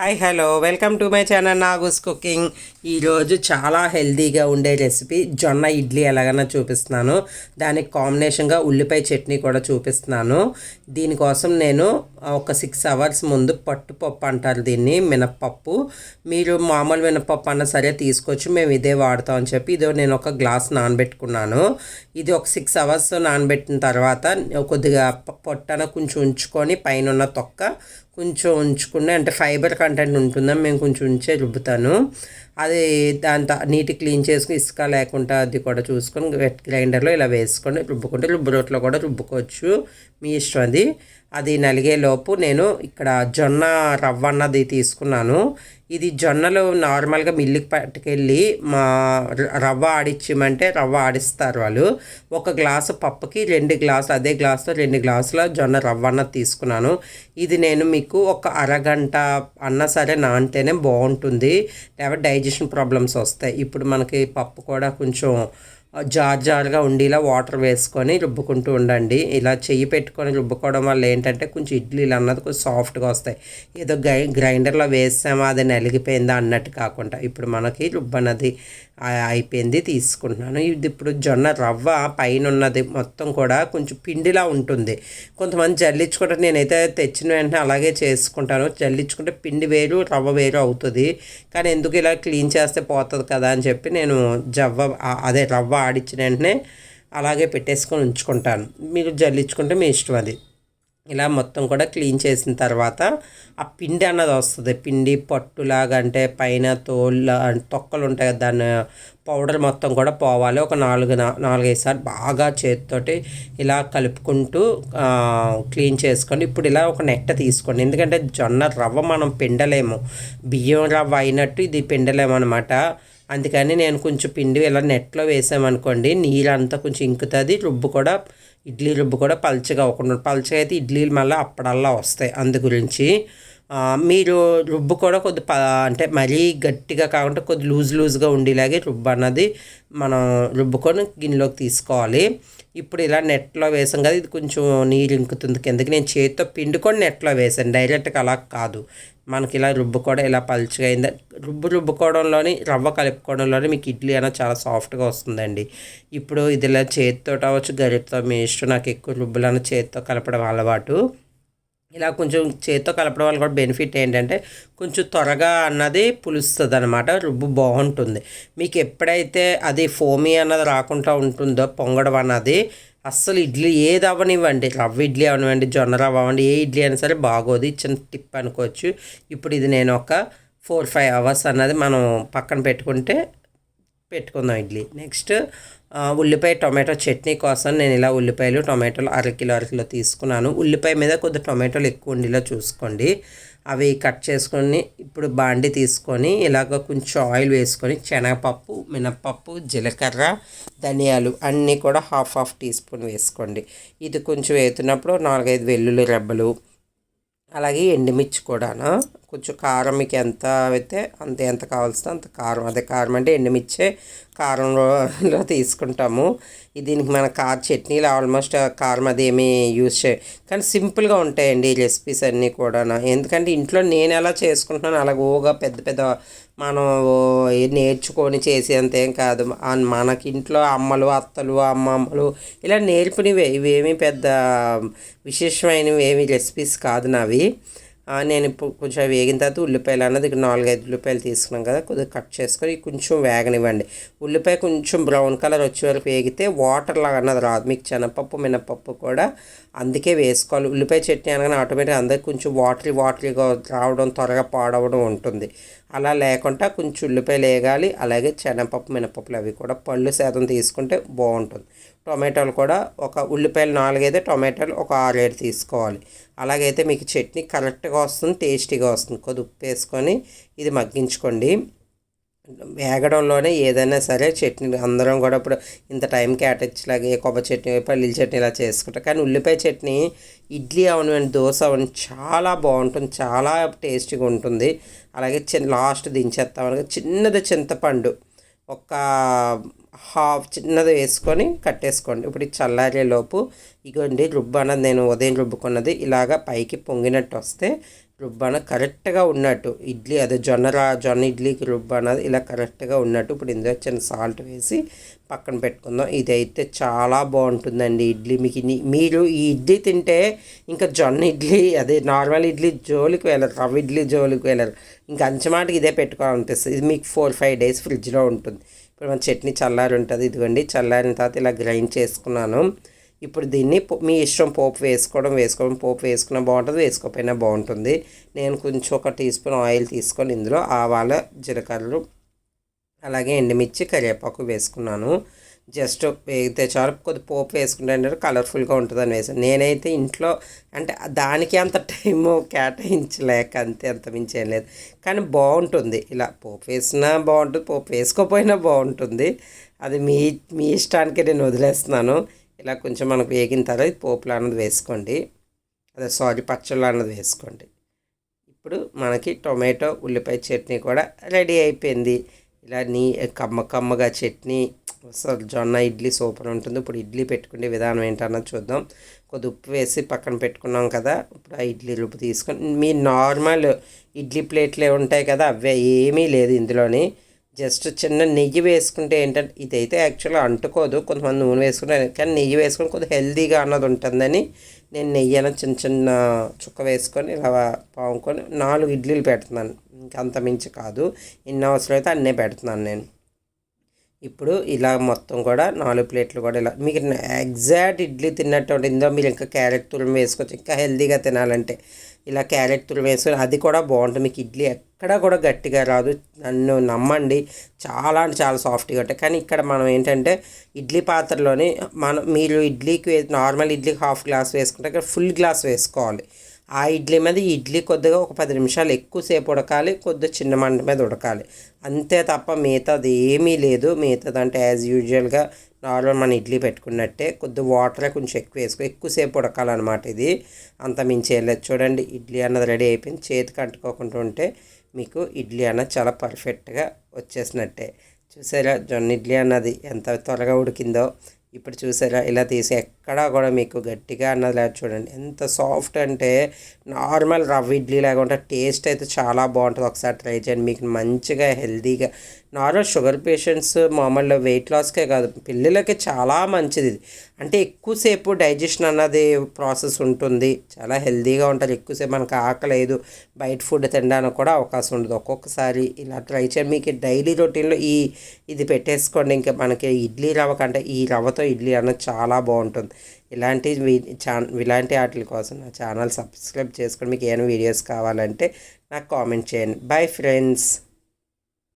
Hi hello. Welcome to my channel Nagu's cooking. ఈరోజు చాలా హెల్దీగా ఉండే రెసిపీ జొన్న ఇడ్లీ ఎలాగైనా చూపిస్తున్నాను. దానికి కాంబినేషన్గా ఉల్లిపాయ చట్నీ కూడా చూపిస్తున్నాను. దీనికోసం నేను ఒక సిక్స్ అవర్స్ ముందు పట్టుపప్పు అంటారు దీన్ని మినప్పప్పు. మీరు మామూలు మినపప్పు అన్న సరే తీసుకోవచ్చు మేము ఇదే వాడతామని అని చెప్పి ఇదో నేను ఒక గ్లాస్ నానబెట్టుకున్నాను. ఇది ఒక సిక్స్ అవర్స్ నానబెట్టిన తర్వాత కొద్దిగా పొట్టన కొంచెం ఉంచుకొని పైన ఉన్న తొక్క కొంచెం ఉంచుకుని అంటే ఫైబర్ కంటెంట్ ఉంటుందని మేము కొంచెం ఉంచే రుబ్బుతాను. అది దాంతో నీటి క్లీన్ చేసుకుని ఇసుక లేకుండా అది కూడా చూసుకొని వెట్ గ్రైండర్లో ఇలా వేసుకొని రుబ్బుకుంటే రుబ్బు రోట్లో కూడా రుబ్బుకోవచ్చు. మీ ఇష్టం అది. అది నలిగేలోపు నేను ఇక్కడ జొన్న రవ్వ అన్నది తీసుకున్నాను. ఇది జొన్నలు నార్మల్గా మిల్లుకి పట్టుకెళ్ళి మా రవ్వ ఆడిచ్చిమంటే రవ్వ ఆడిస్తారు వాళ్ళు. ఒక గ్లాసు పప్పుకి రెండు గ్లాసులు అదే గ్లాసులో రెండు గ్లాసుల జొన్న రవ్వ అన్న తీసుకున్నాను. ఇది నేను మీకు ఒక అరగంట అన్నా సరే నానితేనే బాగుంటుంది. లేకపోతే డైజెషన్ ప్రాబ్లమ్స్ వస్తాయి. ఇప్పుడు మనకి పప్పు కూడా కొంచెం జార్ జారుగా ఉండేలా వాటర్ వేసుకొని రుబ్బుకుంటూ ఉండండి. ఇలా చెయ్యి పెట్టుకొని రుబ్బుకోవడం వల్ల ఏంటంటే కొంచెం ఇడ్లీలు అన్నది కొంచెం సాఫ్ట్గా వస్తాయి. ఏదో గ్రై గ్రైండర్లో వేసామా అది నలిగిపోయిందా అన్నట్టు కాకుండా ఇప్పుడు మనకి రుబ్బనది అయిపోయింది తీసుకుంటున్నాను. ఇది ఇప్పుడు జొన్న రవ్వ పైన ఉన్నది మొత్తం కూడా కొంచెం పిండిలా ఉంటుంది. కొంతమంది జల్లించుకుంటే నేనైతే తెచ్చిన వెంటనే అలాగే చేసుకుంటాను. జల్లించుకుంటే పిండి వేరు రవ్వ వేరు అవుతుంది. కానీ ఎందుకు ఇలా క్లీన్ చేస్తే పోతుంది కదా అని చెప్పి నేను జవ్వ అదే రవ్వ ఆడిచ్చిన వెంటనే అలాగే పెట్టేసుకొని ఉంచుకుంటాను. మీరు జల్లించుకుంటే మీ ఇష్టం అది. ఇలా మొత్తం కూడా క్లీన్ చేసిన తర్వాత ఆ పిండి అన్నది వస్తుంది. పిండి పట్టులాగా అంటే పైన తోళ్ళ తొక్కలు ఉంటాయి కదా దాని పౌడర్ మొత్తం కూడా పోవాలి. ఒక నాలుగు నాలుగైదు సార్లు బాగా చేతితోటి ఇలా కలుపుకుంటూ క్లీన్ చేసుకోండి. ఇప్పుడు ఇలా ఒక నెట్ట తీసుకోండి. ఎందుకంటే జొన్న రవ్వ మనం పిండలేము. బియ్యం రవ్వ అయినట్టు ఇది పిండలేము అనమాట అందుకని నేను కొంచెం పిండి ఇలా నెట్లో వేసామనుకోండి నీరు అంతా కొంచెం ఇంకుతుంది రుబ్బు కూడా ఇడ్లీ రుబ్బు కూడా పలచగా అవ్వకుండా పలచగా అయితే ఇడ్లీలు మళ్ళీ అప్పుడల్లా వస్తాయి అందు గురించి. మీరు రుబ్బు కూడా కొద్ది ప అంటే మరీ గట్టిగా కాకుండా కొద్ది లూజ్ లూజ్గా ఉండేలాగే రుబ్బు అన్నది మనం రుబ్బుకొని గిన్నెలోకి తీసుకోవాలి. ఇప్పుడు ఇలా నెట్లో వేసాం కదా ఇది కొంచెం నీరు ఇంకుతుంది కిందకి. నేను చేతితో పిండుకొని నెట్లో వేసాను డైరెక్ట్గా అలా కాదు. మనకి ఇలా రుబ్బు కూడా ఇలా పలుచగా అయిందా రుబ్బు రుబ్బుకోవడంలోని రవ్వ కలుపుకోవడంలోని మీకు ఇడ్లీ అనేది చాలా సాఫ్ట్గా వస్తుందండి. ఇప్పుడు ఇదిలా చేతితో అవ్వచ్చు గరిటతో మీ ఇష్టం నాకు ఎక్కువ రుబ్బులను చేతితో కలపడం అలవాటు. ఇలా కొంచెం చేతితో కలపడం వల్ల కూడా బెనిఫిట్ ఏంటంటే కొంచెం త్వరగా అన్నది పులుస్తుంది అనమాట రుబ్బు బాగుంటుంది. మీకు ఎప్పుడైతే అది ఫోమీ అన్నది రాకుండా ఉంటుందో పొంగడం అన్నది అస్సలు ఇడ్లీ ఏది అవ్వనివ్వండి రవ్వ ఇడ్లీ అవనివ్వండి జొన్న రవ్వ అవ్వండి ఏ ఇడ్లీ అయినా సరే బాగోదు ఇచ్చిన చిన్న టిప్ అనుకోవచ్చు. ఇప్పుడు ఇది నేను ఒక ఫోర్ ఫైవ్ అవర్స్ అన్నది మనం పక్కన పెట్టుకుంటే పెట్టుకుందాం ఇడ్లీ. నెక్స్ట్ ఉల్లిపాయ టొమాటో చట్నీ కోసం నేను ఇలా ఉల్లిపాయలు టొమాటోలు అరకిలో అరకిలో తీసుకున్నాను. ఉల్లిపాయ మీద కొద్ది టొమాటోలు ఎక్కువ ఉండేలా చూసుకోండి. అవి కట్ చేసుకొని ఇప్పుడు బాండి తీసుకొని ఇలాగ కొంచెం ఆయిల్ వేసుకొని శనగపప్పు మినప్పప్పు జీలకర్ర ధనియాలు అన్నీ కూడా హాఫ్ హాఫ్ టీ స్పూన్ వేసుకోండి. ఇది కొంచెం వేస్తున్నప్పుడు నాలుగైదు వెల్లుల్లి రెబ్బలు అలాగే ఎండుమిర్చి కూడాను కొంచెం కారం మీకు ఎంత అయితే అంత ఎంత కావాల్సిన అంత కారం. అదే కారం అంటే ఎండుమిర్చే కారంలో తీసుకుంటాము. దీనికి మన కార్ చట్నీలు ఆల్మోస్ట్ కారం అది ఏమీ యూజ్ చే కానీ సింపుల్గా ఉంటాయండి ఈ రెసిపీస్ అన్నీ కూడా ఎందుకంటే ఇంట్లో నేను ఎలా చేసుకుంటున్నాను అలాగ ఓగా పెద్ద పెద్ద మనం నేర్చుకొని చేసేంత ఏం కాదు. మనకి ఇంట్లో అమ్మలు అత్తలు అమ్మమ్మలు ఇలా నేర్పినవే. ఇవేమీ పెద్ద విశేషమైనవి ఏమి రెసిపీస్ కాదు నావి. నేను ఇప్పుడు కొంచెం వేగిన తర్వాత ఉల్లిపాయలు అన్నది ఇక్కడ నాలుగైదు ఉల్లిపాయలు తీసుకున్నాం కదా కొద్దిగా కట్ చేసుకొని కొంచెం వేగనివ్వండి. ఉల్లిపాయ కొంచెం బ్రౌన్ కలర్ వచ్చే వరకు వేగితే వాటర్ లాగా అన్నది రాదు. మీకు శనగపప్పు మినపప్పు కూడా అందుకే వేసుకోవాలి. ఉల్లిపాయ చట్నీ అనగానే ఆటోమేటిక్గా అందరికి కొంచెం వాటరీ వాటరీగా రావడం త్వరగా పాడవడం ఉంటుంది. అలా లేకుండా కొంచెం ఉల్లిపాయలు వేగాలి. అలాగే శనగపప్పు మినపప్పులు అవి కూడా పళ్ళు శాతం తీసుకుంటే బాగుంటుంది. టొమాటోలు కూడా ఒక ఉల్లిపాయలు నాలుగైతే టొమాటోలు ఒక ఆరేడు తీసుకోవాలి. అలాగైతే మీకు చట్నీ కరెక్ట్గా వస్తుంది టేస్టీగా వస్తుంది. కొద్ది ఉప్పు వేసుకొని ఇది మగ్గించుకోండి. వేగడంలోనే ఏదైనా సరే చట్నీ అందరం కూడా ఇప్పుడు ఇంత టైం కేటాయించలాగే కొబ్బరి చట్నీ పల్లీల చట్నీ ఇలా చేసుకుంటాం. కానీ ఉల్లిపాయ చట్నీ ఇడ్లీ అవనివ్వండి దోశ అవని చాలా బాగుంటుంది చాలా టేస్టీగా ఉంటుంది. అలాగే చిన్న లాస్ట్ దించేస్తాం. అనగా చిన్నది చింతపండు ఒక హాఫ్ చిన్నది వేసుకొని కట్టేసుకోండి. ఇప్పుడు చల్లారే లోపు ఇగోండి రుబ్బు అన్నది నేను ఉదయం రుబ్బుకున్నది. ఇలాగ పైకి పొంగినట్టు వస్తే రుబ్బాన కరెక్ట్గా ఉన్నట్టు ఇడ్లీ అదే జొన్న రా జొన్న ఇడ్లీకి రుబ్బాన ఇలా కరెక్ట్గా ఉన్నట్టు ఇప్పుడు ఇందులో చిన్న సాల్ట్ వేసి పక్కన పెట్టుకుందాం. ఇదైతే చాలా బాగుంటుందండి ఇడ్లీ. మీకు మీరు ఈ ఇడ్లీ తింటే ఇంకా జొన్న ఇడ్లీ అదే నార్మల్ ఇడ్లీ జోలికి వెళ్ళరు రవ్వ ఇడ్లీ జోలికి వెళ్ళరు. ఇంకా అంచమాటకి ఇదే పెట్టుకోవాలనిపిస్తుంది. ఇది మీకు ఫోర్ ఫైవ్ డేస్ ఫ్రిడ్జ్లో ఉంటుంది. ఇప్పుడు మన చట్నీ చల్లారి ఉంటుంది. ఇదిగోండి చల్లారిన తర్వాత ఇలా గ్రైండ్ చేసుకున్నాను. ఇప్పుడు దీన్ని పో- మీ ఇష్టం పోపు వేసుకోవడం వేసుకోవడం పోపు వేసుకున్నా బాగుంటుంది వేసుకోకపోయినా బాగుంటుంది. నేను కొంచెం ఒక టీ స్పూన్ ఆయిల్ తీసుకొని ఇందులో ఆవాల జీలకర్రలు అలాగే ఎండుమిర్చి కరివేపాకు వేసుకున్నాను. జస్ట్ వేగితే చాలు. కొద్ది పోపు వేసుకుంటే కలర్ఫుల్గా ఉంటుందని వేసాను. నేనైతే ఇంట్లో అంటే దానికి అంత టైం కేటాయించలేక అంతే అంత మించి ఏం లేదు. కానీ బాగుంటుంది. ఇలా పోపు వేసినా బాగుంటుంది పోపు వేసుకోకపోయినా బాగుంటుంది. అది మీ మీ ఇష్టానికి నేను వదిలేస్తున్నాను. ఇలా కొంచెం మనకు వేగిన తర్వాత పోపులు అన్నది వేసుకోండి. అదే సారీ పచ్చళ్ళు అన్నది వేసుకోండి. ఇప్పుడు మనకి టొమాటో ఉల్లిపాయ చట్నీ కూడా రెడీ అయిపోయింది. ఇలా నీ కమ్మ కమ్మగా చట్నీ అసలు జొన్న ఇడ్లీ సూపర్ ఉంటుంది. ఇప్పుడు ఇడ్లీ పెట్టుకునే విధానం ఏంటన్నది చూద్దాం. కొద్ది ఉప్పు వేసి పక్కన పెట్టుకున్నాం కదా ఇప్పుడు ఆ ఇడ్లీ రుబ్బు తీసుకొని మీ నార్మల్ ఇడ్లీ ప్లేట్లు ఉంటాయి కదా అవే ఏమీ లేదు ఇందులోని. జస్ట్ చిన్న నెయ్యి వేసుకుంటే ఏంటంటే ఇదైతే యాక్చువల్గా అంటుకోదు. కొంతమంది నూనె వేసుకుంటే కానీ నెయ్యి వేసుకొని కొద్దిగా హెల్దీగా అన్నది ఉంటుందని నేను నెయ్యి అనేది చిన్న చిన్న చుక్క వేసుకొని ఇలా పాముకొని నాలుగు ఇడ్లీలు పెడుతున్నాను. ఇంకా అంత మించి కాదు. ఎన్ని అవసరం అయితే అన్నీ పెడుతున్నాను నేను. ఇప్పుడు ఇలా మొత్తం కూడా నాలుగు ప్లేట్లు కూడా ఇలా మీకు ఎగ్జాక్ట్ ఇడ్లీ తిన్నట్టు ఉంటుందో మీరు ఇంకా క్యారెట్ తురుము వేసుకోవచ్చు ఇంకా హెల్తీగా తినాలంటే. ఇలా క్యారెట్ తురుము వేసుకొని అది కూడా బాగుంటుంది. మీకు ఇడ్లీ ఎక్కడా కూడా గట్టిగా రాదు. నన్ను నమ్మండి. చాలా అంటే చాలా సాఫ్ట్గా ఉంటాయి. కానీ ఇక్కడ మనం ఏంటంటే ఇడ్లీ పాత్రలోని మనం మీరు ఇడ్లీకి నార్మల్ ఇడ్లీకి హాఫ్ గ్లాస్ వేసుకుంటే ఇక్కడ ఫుల్ గ్లాస్ వేసుకోవాలి. ఆ ఇడ్లీ మీద ఈ ఇడ్లీ కొద్దిగా ఒక పది నిమిషాలు ఎక్కువసేపు ఉడకాలి కొద్దిగా చిన్న మంట మీద ఉడకాలి. అంతే తప్ప మిగతాది ఏమీ లేదు. మిగతాది అంటే యాజ్ యూజువల్గా నార్మల్ మన ఇడ్లీ పెట్టుకున్నట్టే కొద్ది వాటర్ కొంచెం ఎక్కువ వేసుకో ఎక్కువసేపు ఉడకాలన్నమాట ఇది. అంత మించి వెళ్ళదు చూడండి ఇడ్లీ అన్నది రెడీ అయిపోయింది. చేతికి అంటుకోకుండా ఉంటే మీకు ఇడ్లీ అన్నది చాలా పర్ఫెక్ట్గా వచ్చేసినట్టే. చూసారా జొన్న ఇడ్లీ అన్నది ఎంత త్వరగా ఉడికిందో. ఇప్పుడు చూసారా ఇలా తీసి ఎక్కడా కూడా మీకు గట్టిగా అన్నది లేదు చూడండి. ఎంత సాఫ్ట్ అంటే నార్మల్ రవ్వ ఇడ్లీ లాగా టేస్ట్ అయితే చాలా బాగుంటుంది. ఒకసారి ట్రై చేయండి. మీకు మంచిగా హెల్తీగా నార్మల్ షుగర్ పేషెంట్స్ మామూలు వెయిట్ లాస్కే కాదు పిల్లలకి చాలా మంచిది. అంటే ఎక్కువసేపు డైజెషన్ అన్నది ప్రాసెస్ ఉంటుంది. చాలా హెల్తీగా ఉంటారు. ఎక్కువసేపు మనకు ఆకలేదు బయట ఫుడ్ తినడానికి కూడా అవకాశం ఉండదు. ఒక్కొక్కసారి ఇలా ట్రై చేయండి. మీకు డైలీ రొటీన్లో ఈ ఇది పెట్టేసుకోండి. ఇంకా మనకి ఇడ్లీ రవ్వ కంటే ఈ రవ్వతో ఇడ్లీ అన్నది చాలా బాగుంటుంది. ఇలాంటి వీ- ఇలాంటి వాటి కోసం నా ఛానల్ సబ్స్క్రైబ్ చేసుకొని మీకు ఏమైనా వీడియోస్ కావాలంటే నాకు కామెంట్ చేయండి. Bye friends.